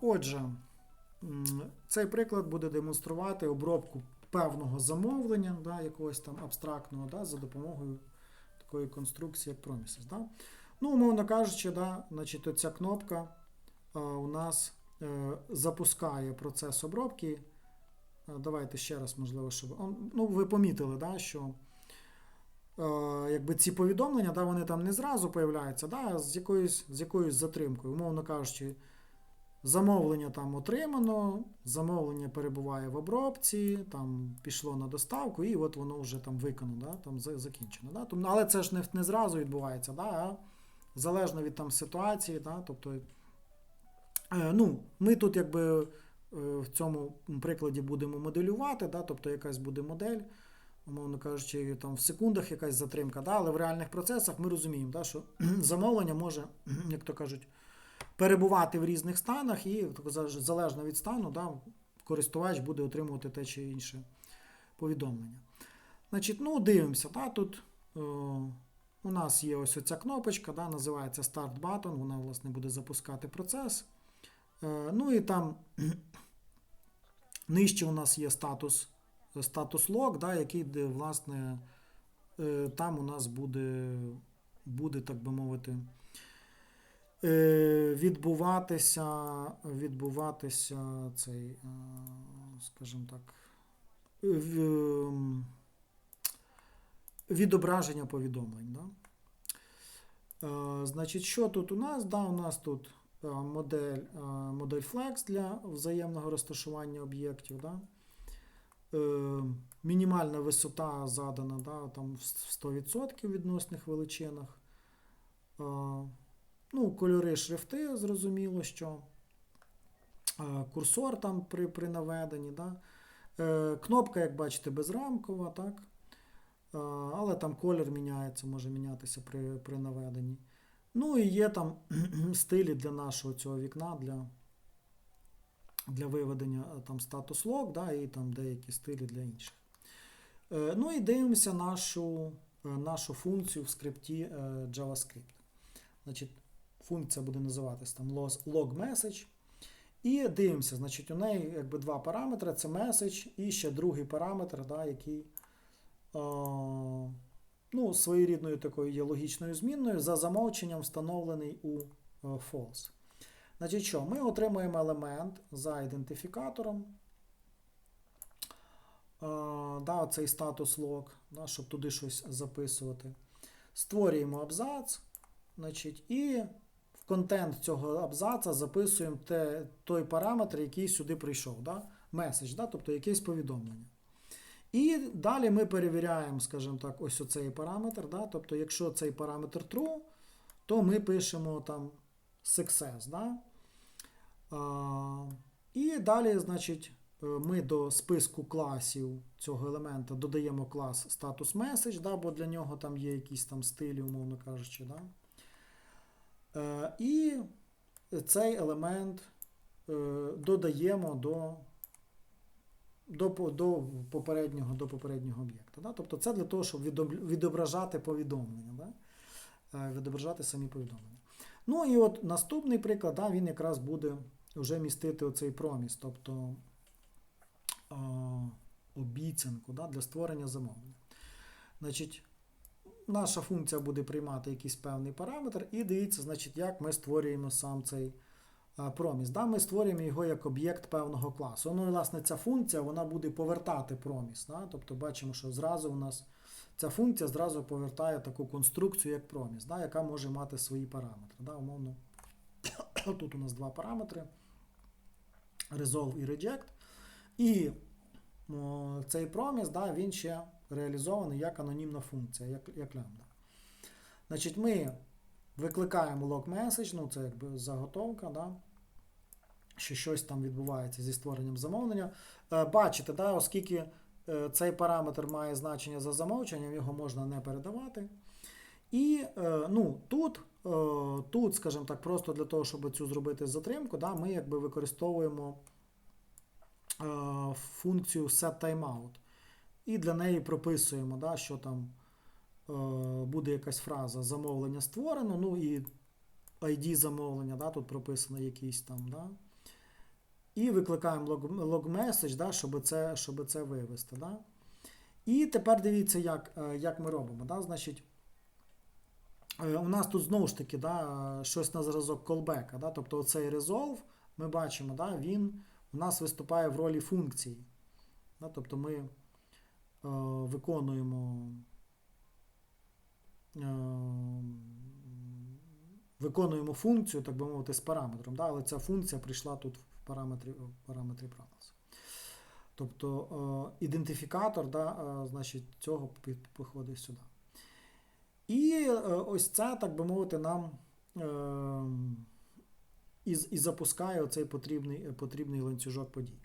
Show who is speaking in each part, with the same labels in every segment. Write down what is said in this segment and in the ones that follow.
Speaker 1: Отже, цей приклад буде демонструвати обробку певного замовлення, да, якогось там абстрактного, да, за допомогою такої конструкції, як Promises. Да. Ну, умовно кажучи, да, значить, оця кнопка а, у нас е, запускає процес обробки. Е, Давайте ще раз, можливо, щоб. Ну, ви помітили, да, що е, якби ці повідомлення, да, вони там не зразу появляються, да, з якоюсь, з якоюсь затримкою. Умовно кажучи, замовлення там отримано, замовлення перебуває в обробці, там пішло на доставку, і от воно вже там виконано, да, там закінчено. Да. Тому, але це ж не, не зразу відбувається, да, а залежно від там ситуації, да, тобто. Е, Ну, ми тут якби е, в цьому прикладі будемо моделювати, да, тобто якась буде модель, умовно кажучи, там в секундах якась затримка, да, але в реальних процесах ми розуміємо, да, що замовлення може, як то кажуть, перебувати в різних станах, і залежно від стану, да, користувач буде отримувати те чи інше повідомлення. Значить, ну, дивимося, да, тут е, у нас є ось оця кнопочка, да, називається Start Button, вона, власне, буде запускати процес. Е, Ну і там нижче у нас є статус, статус лог, да, який, власне, е, там у нас буде, буде, так би мовити, відбуватися, відбуватися цей, е, скажімо так, ем, відображення повідомлень. Да? Е, Значить, що тут у нас? Да, у нас тут е, модель, е, модель Flex для взаємного розташування об'єктів. Да? Е, Мінімальна висота задана да, там в 100% відносних величинах. Ну, кольори шрифти, зрозуміло, що курсор там при, при наведенні. Да? Е, Кнопка, як бачите, безрамкова, так? Але там колір міняється, може мінятися при, при наведенні. Ну і є там стилі для нашого цього вікна, для, для виведення е, там статус лог, да, і там деякі стилі для інших. Е, Ну і дивимося нашу, нашу функцію в скрипті JavaScript. Значить, функція буде називатися там log log message. І дивимося, значить, у неї якби два параметри: це message і ще другий параметр, да, який е, ну, своєрідною такою є логічною змінною, за замовченням встановлений у е, false. Значить, що? Ми отримуємо елемент за ідентифікатором. Е, да, цей статус лог, да, щоб туди щось записувати. Створюємо абзац. Значить, і контент цього абзаца записуємо те, той параметр, який сюди прийшов. Да? Меседж, да? тобто якесь повідомлення. І далі ми перевіряємо, скажімо так, ось оцей параметр. Да? Тобто, якщо цей параметр true, то ми пишемо там success. Да? А, і далі, значить, е, ми до списку класів цього елемента додаємо клас status message, да? бо для нього там є якісь там стилі, умовно кажучи. Да? Е, І цей елемент е, додаємо до, до, до попереднього, до попереднього об'єкта. Тобто це для того, щоб відображати повідомлення, да? Е, відображати самі повідомлення. Ну і от наступний приклад, він якраз буде вже містити оцей проміс, тобто обіцянку для створення замовлення. Значить, наша функція буде приймати якийсь певний параметр, і дивіться, значить, як ми створюємо сам цей проміс. Да, ми створюємо його як об'єкт певного класу. Ну і власне ця функція вона буде повертати проміс. Да? Тобто бачимо, що зразу у нас ця функція зразу повертає таку конструкцію, як проміс, да, яка може мати свої параметри. Да? Умовно, тут у нас два параметри: resolve і reject. І о, цей проміс, да, він ще реалізований як анонімна функція, як, як лямбда. Значить, ми викликаємо log message, ну це якби заготовка, да, що щось там відбувається зі створенням замовлення. Е, бачите, да, оскільки е, цей параметр має значення за замовченням, його можна не передавати. І е, ну, тут, тут, скажімо так, просто для того, щоб цю зробити затримку, да, ми якби використовуємо функцію setTimeout. І для неї прописуємо, да, що там е, буде якась фраза замовлення створено, ну і ID замовлення, да, тут прописано якийсь там. Да. І викликаємо log, log message, да, щоб, це, щоб це вивести. Да. І тепер дивіться, як, е, як ми робимо. Да. Значить, е, у нас тут знову ж таки да, щось на зразок callback. Да, тобто оцей resolve, ми бачимо, да, він у нас виступає в ролі функції. Да, тобто ми виконуємо. Е, виконуємо функцію, так би мовити, з параметром, да, але ця функція прийшла тут в параметрі, в параметрі browser. Тобто е, ідентифікатор да, е, значить, цього походить сюди. І е, ось це, так би мовити, нам е, і, і запускає оцей потрібний, потрібний ланцюжок подій.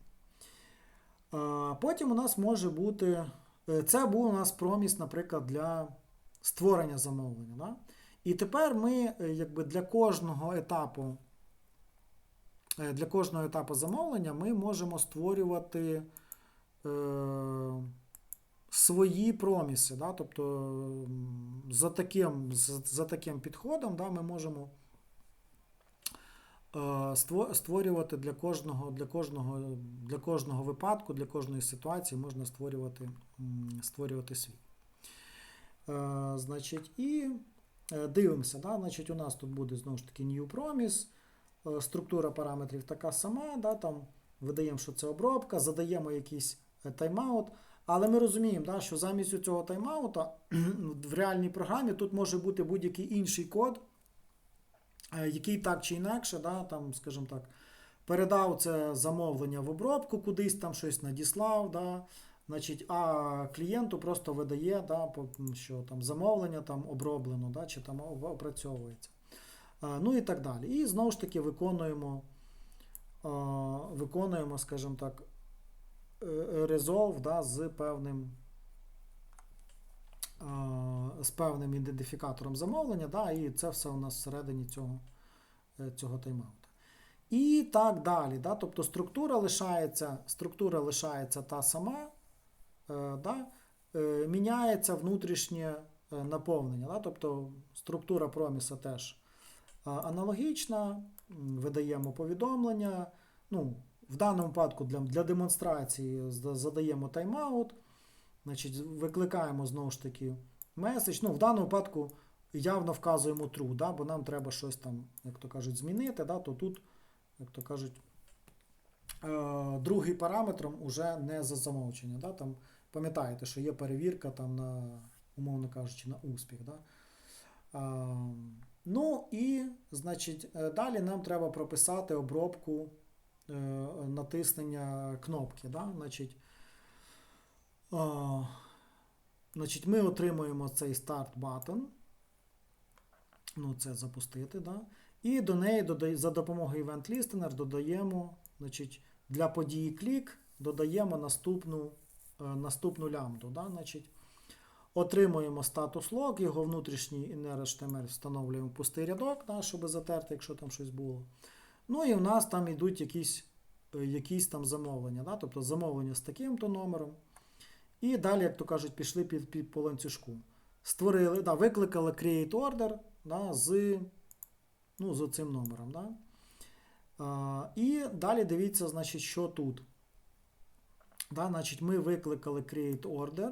Speaker 1: Е, Потім у нас може бути. Е, Це був у нас проміс, наприклад, для створення замовлення. Да? І тепер ми е, якби для кожного етапу. е, Для кожного етапу замовлення ми можемо створювати е, свої проміси. Да? Тобто за таким, за, за таким підходом да, ми можемо створювати для кожного, для, кожного, для кожного випадку, для кожної ситуації можна створювати, створювати свій. Е, Значить, і е, дивимося. Да? Значить, у нас тут буде знову ж таки new promise. Е, Структура параметрів така сама, да, там видаємо, що це обробка, задаємо якийсь е, тайм-аут. Але ми розуміємо, да, що замість цього тайм-аута в реальній програмі тут може бути будь-який інший код, е, який так чи інакше, да, там, скажімо так, передав це замовлення в обробку, кудись там щось надіслав. Да, значить, а клієнту просто видає, да, що там замовлення там оброблено, да, чи там опрацьовується. Ну і так далі. І знову ж таки виконуємо, виконуємо, скажімо так, е, resolve да, з певним. А, З певним ідентифікатором замовлення, да, і це все у нас всередині цього, е, цього таймаута. І так далі. Да, тобто структура лишається, структура лишається та сама, е, да, е, міняється внутрішнє е, наповнення. Да, тобто структура проміса теж аналогічна, видаємо повідомлення. Ну, в даному випадку для, для демонстрації задаємо тайм-аут, значить, викликаємо знову ж таки меседж. Ну, в даному випадку явно вказуємо true, да, бо нам треба щось там, як то кажуть, змінити, да, то тут, як то кажуть, е, другий параметром уже не за замовчення. Да, там, пам'ятаєте, що є перевірка там на, умовно кажучи, на успіх. Да. А, Ну і, значить, е, далі нам треба прописати обробку е, натиснення кнопки. Да? Значить, а, значить, ми отримуємо цей старт button. Ну, це запустити, да? І до неї за допомогою Event Listener додаємо, значить, для події клік додаємо наступну, е, наступну лямбду. Да? Значить, Отримуємо статус лог, його внутрішній inner HTML встановлюємо пустий рядок, да, щоб затерти, якщо там щось було. Ну і в нас там йдуть якісь, е, якісь там замовлення. Да, тобто замовлення з таким-то номером. І далі, як то кажуть, пішли під, під по ланцюжку. Створили, да, викликали create order да, з, ну, з цим номером. Да. А, і далі дивіться, значить, що тут. Да, значить, Ми викликали create order.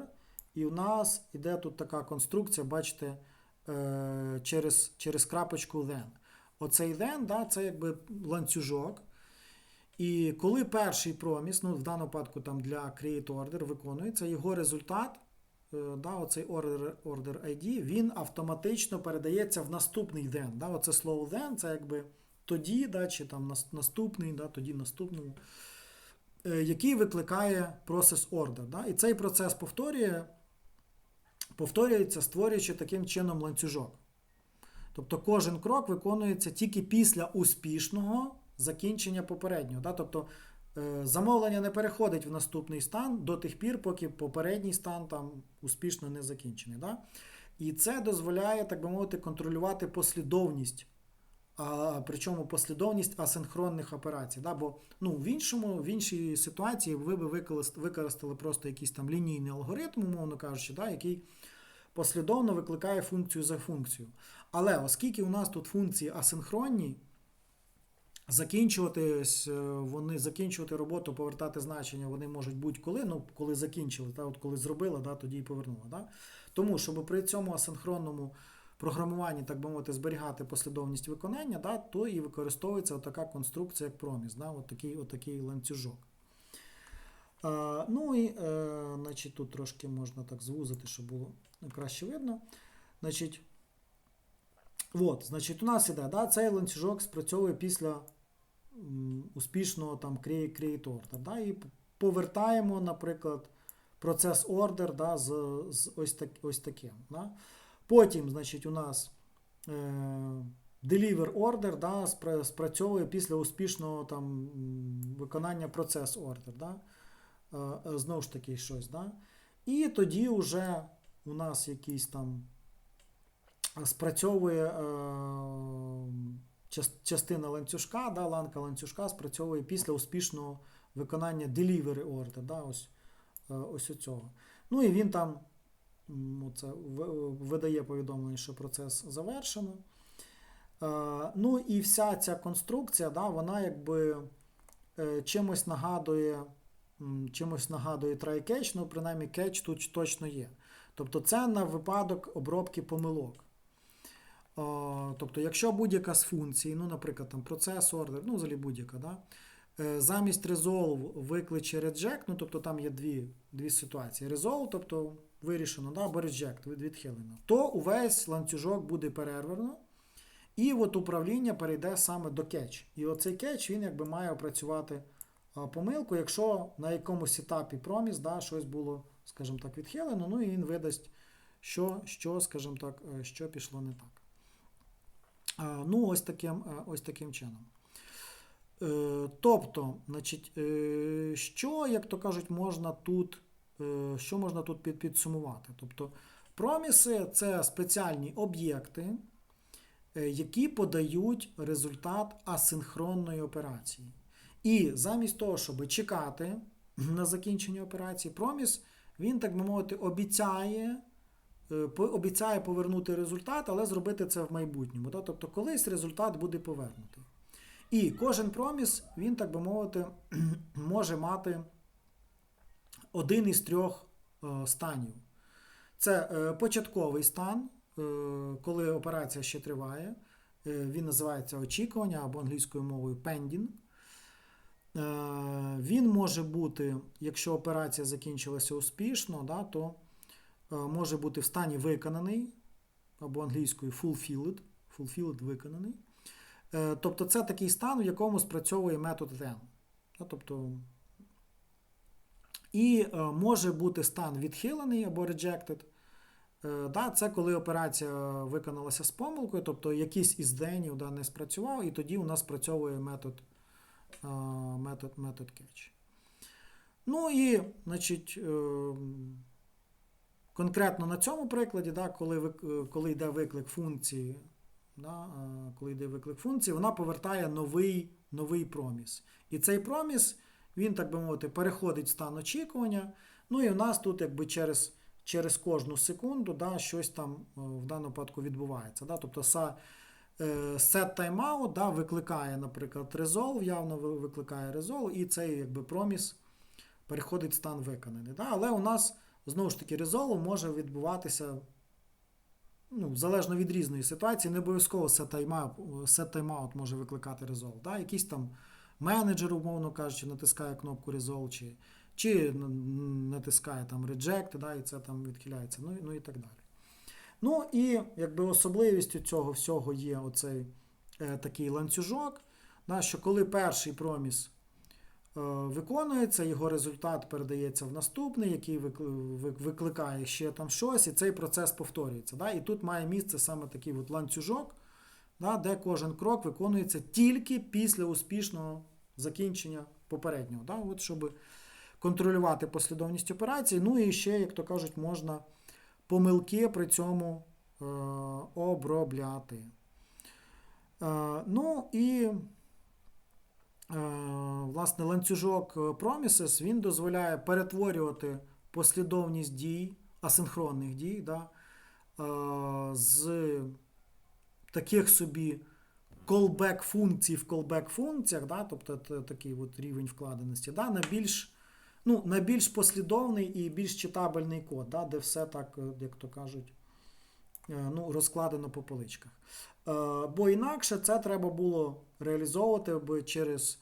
Speaker 1: І у нас іде тут така конструкція, бачите, е, через через крапочку then. Оцей then, да, це якби ланцюжок. І коли перший проміс, ну в даному випадку там для create order виконується, його результат, е, да, оцей order, order ID, він автоматично передається в наступний then. Да, Оце слово then, це якби тоді, да, чи там наступний, да, тоді наступному, е, який викликає process order. Да, і цей процес повторює повторюється, створюючи таким чином ланцюжок. Тобто кожен крок виконується тільки після успішного закінчення попереднього. Да? Тобто е, замовлення не переходить в наступний стан до тих пір, поки попередній стан там успішно не закінчений. Да? І це дозволяє, так би мовити, контролювати послідовність. А, причому послідовність асинхронних операцій. Да? Бо ну, в іншому, в іншій ситуації ви би використали просто якийсь там лінійний алгоритм, умовно кажучи, да? який послідовно викликає функцію за функцією. Але оскільки у нас тут функції асинхронні, закінчуватись, е, вони закінчувати роботу, повертати значення вони можуть будь-коли. Ну, коли закінчили, та, от коли зробили, да, тоді і повернули. Да? Тому, щоб при цьому асинхронному програмуванні, так би мовити, зберігати послідовність виконання, да, то і використовується така конструкція, як проміс, да, от такий, от такий ланцюжок. Е, ну і е, значить, тут трошки можна так звузити, щоб було краще видно. Значить, от, значить, у нас іде, да, цей ланцюжок спрацьовує після успішного там create, order. Да, і повертаємо, наприклад, процес order да, з, з ось, так, ось таким. Да. Потім, значить, у нас е, deliver order да, спрацьовує після успішного там, виконання процес order. Да. Е, е, Знову ж таки, щось. Да. І тоді вже у нас якийсь там е, спрацьовує е, частина ланцюжка, да, ланка ланцюжка спрацьовує після успішного виконання delivery order. Да, ось, е, ось оцього. Ну і він там м, оце, видає повідомлення, що процес завершено. Е, Ну і вся ця конструкція, да, вона якби е, чимось нагадує, чимось нагадує try catch, ну принаймні catch тут точно є. Тобто це на випадок обробки помилок. Тобто, якщо будь-яка з функцій, ну, наприклад, там процес order, ну, взагалі будь-яка, да, е, замість resolve викличе reject, ну, тобто там є дві, дві ситуації. Resolve, тобто вирішено, да, або reject, відхилено, то увесь ланцюжок буде перервано, і от управління перейде саме до catch. І оцей catch, він якби має опрацювати помилку, якщо на якомусь етапі проміс, да, щось було, скажімо так, відхилено, ну і він видасть, що, що скажімо так, е, що пішло не так. Ну, ось таким, е, ось таким чином. Е, Тобто, значить, е, що, як то кажуть, можна тут, що можна тут під, підсумувати? Тобто, проміси це спеціальні об'єкти, які подають результат асинхронної операції. І замість того, щоб чекати на закінчення операції, проміс, він, так би мовити, обіцяє, обіцяє повернути результат, але зробити це в майбутньому. Тобто колись результат буде повернутий. І кожен проміс, він, так би мовити, може мати один із трьох е, станів. Це е, початковий стан, е, коли операція ще триває. Е, Він називається очікування або англійською мовою pending. Е, Він може бути, якщо операція закінчилася успішно, да, то е, може бути в стані виконаний, або англійською fulfilled, fulfilled виконаний. Е, Тобто це такий стан, в якому спрацьовує метод then. Тобто, і е, може бути стан відхилений або rejected. Е, Да, це коли операція виконалася з помилкою, тобто якийсь із денів да, не спрацював, і тоді у нас спрацьовує метод, е, метод, метод catch. Ну і, значить, е, конкретно на цьому прикладі, да, коли, е, коли йде виклик функції, да, е, коли йде виклик функції, вона повертає новий, новий проміс. І цей проміс, він, так би мовити, переходить в стан очікування. Ну і у нас тут якби через, через кожну секунду да, щось там е, в даному випадку відбувається. Да? Тобто set timeout да, викликає, наприклад, resolve, явно викликає resolve, і цей якби, проміс переходить в стан виконаний. Да? Але у нас знову ж таки resolve може відбуватися ну, залежно від різної ситуації, не обов'язково set timeout може викликати resolve. Да? Якийсь там менеджер, умовно кажучи, натискає кнопку resolve, чи, чи натискає там reject, да, і це там відхиляється, ну, ну і так далі. Ну і якби особливістю цього всього є оцей е, такий ланцюжок, да, що коли перший проміс виконується, його результат передається в наступний, який викликає ще там щось, і цей процес повторюється. Да? І тут має місце саме такий от ланцюжок, да, де кожен крок виконується тільки після успішного закінчення попереднього. Да? От, щоб контролювати послідовність операцій. Ну і ще, як то кажуть, можна помилки при цьому е, обробляти. Е, ну і е, власне ланцюжок е, Promises він дозволяє перетворювати послідовність дій, асинхронних дій, да, е, з таких собі callback функцій в callback функціях, да, тобто такий от рівень вкладеності, да, на більш, ну, на більш послідовний і більш читабельний код, да, де все так, е, як то кажуть, е, ну, розкладено по поличках. Е, Бо інакше це треба було реалізовувати би через,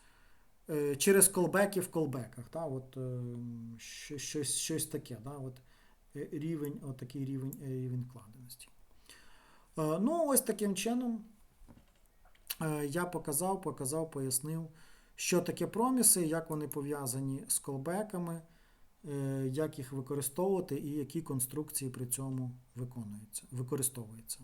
Speaker 1: е, через колбеки в колбеках. Да, от, е, щось, щось, таке. Да, от, е, рівень, от такий рівень, е, рівень вкладеності. Е, Ну, ось таким чином е, я показав, показав, пояснив, що таке проміси, як вони пов'язані з колбеками, е, як їх використовувати і які конструкції при цьому виконуються, використовуються.